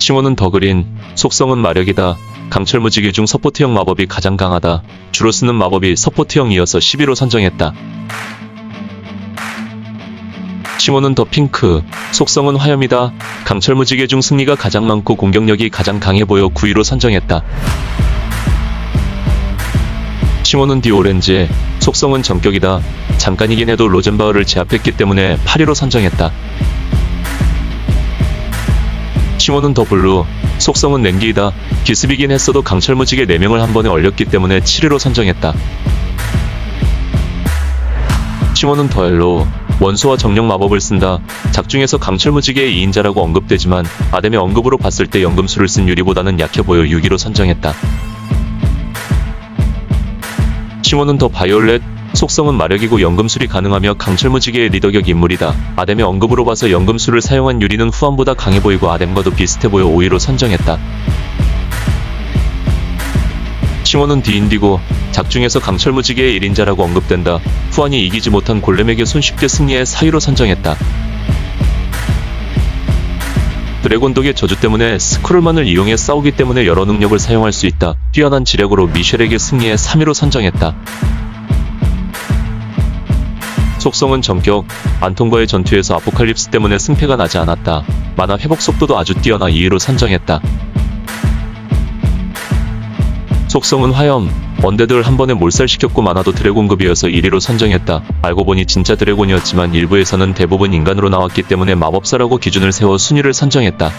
칭호는 더그린, 속성은 마력이다. 강철 무지개 중 서포트형 마법이 가장 강하다. 주로 쓰는 마법이 서포트형이어서 11호 선정했다. 칭호는 더 핑크, 속성은 화염이다. 강철 무지개 중 승리가 가장 많고 공격력이 가장 강해 보여 9위로 선정했다. 칭호는 디 오렌지, 속성은 전격이다. 잠깐이긴 해도 로젠바우를 제압했기 때문에 8위로 선정했다. 칭호는 더 블루, 속성은 냉기이다. 기습이긴 했어도 강철 무지개 4명을 한 번에 얼렸기 때문에 7위로 선정했다. 칭호는 더 옐로우, 원소와 정령 마법을 쓴다. 작중에서 강철 무지개의 2인자라고 언급되지만 아뎀의 언급으로 봤을 때 연금술을 쓴 유리보다는 약해 보여 6위로 선정했다. 칭호는 더 바이올렛, 속성은 마력이고 연금술이 가능하며 강철 무지개의 리더격 인물이다. 아뎀의 언급으로 봐서 연금술을 사용한 유리는 후안보다 강해 보이고 아뎀과도 비슷해 보여 5위로 선정했다. 칭호는 디인디고, 작중에서 강철 무지개의 1인자라고 언급된다. 후안이 이기지 못한 골렘에게 손쉽게 승리해 4위로 선정했다. 드래곤독의 저주 때문에 스크롤만을 이용해 싸우기 때문에 여러 능력을 사용할 수 있다. 뛰어난 지력으로 미셸에게 승리해 3위로 선정했다. 속성은 전격, 안통과의 전투에서 아포칼립스 때문에 승패가 나지 않았다. 만화 회복 속도도 아주 뛰어나 2위로 선정했다. 속성은 화염, 언데드를 한 번에 몰살시켰고 만화도 드래곤급이어서 1위로 선정했다. 알고 보니 진짜 드래곤이었지만 일부에서는 대부분 인간으로 나왔기 때문에 마법사라고 기준을 세워 순위를 선정했다.